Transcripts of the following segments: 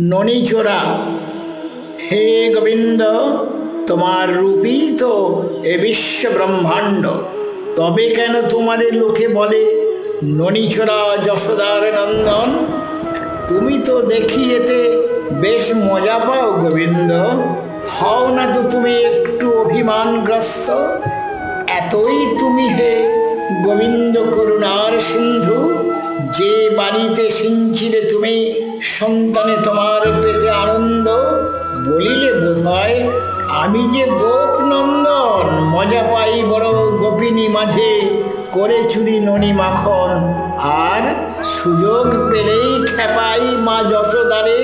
ননীচোরা হে গোবিন্দ, তোমার রূপই তো এ বিশ্ব ব্রহ্মাণ্ড, তবে কেন তোমাদের লোকে বলে ননীচোরা যশোদার নন্দন? তুমি তো দেখি এতে বেশ মজা পাও গোবিন্দ। হও না তো তুমি একটু অভিমানগ্রস্ত। এতই তুমি হে গোবিন্দ করুণার সিন্ধু, যে বাড়িতে সিঞ্চিলে তুমি সন্তানে তোমার পেতে আনন্দ বলিলে বোধ হয় আমি যে গোপ নন্দন মজা পাই বড় গোপিনী মাঝে, করে চুরি ননি মাখন। আর সুযোগ পেলেই খেপাই মা যশোদারে,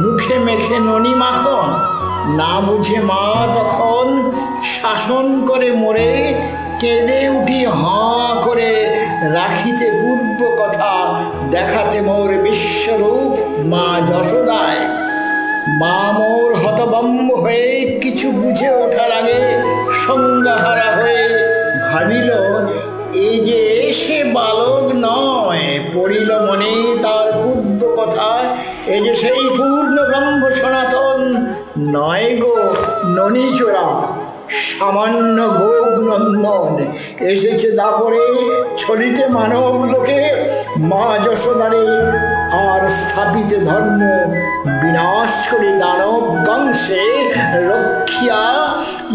মুখে মেখে ননি মাখন। না বুঝে মা তখন শাসন করে মোরে, কেঁদে উঠি হাঁ করে রাখিতে পূর্ব কথা, দেখাতে মোর বিশ্বরূপ মা যশোদায়। মা মোর হতবম্ব হয়ে কিছু বুঝে ওঠার আগে সংজ্ঞাহারা হয়ে ভাবিল এই যে সে বালক নয়, পড়িল মনে তার পূর্ব কথা, এ যে সেই পূর্ণ ব্রহ্ম সনাতন, নয় গো ননীচোরা, সামান্য গোপ নন্দন এসেছে দাপরে ছড়িতে মানব লোকে মা যশোদারে আর স্থাপিত ধর্ম। বিনাশ করে দানব গংশে রক্ষিয়া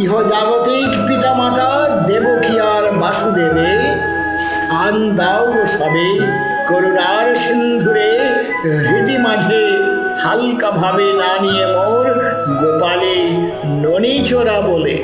ইহ জাগতিক পিতামাতা দেবকী আর বাসুদেবে স্থান দাও সবে। করুণার সিন্ধুরে হৃদি মাঝে হালকা ভাবে না নিয়ে মোর গোপালে ননী চোরা বলে।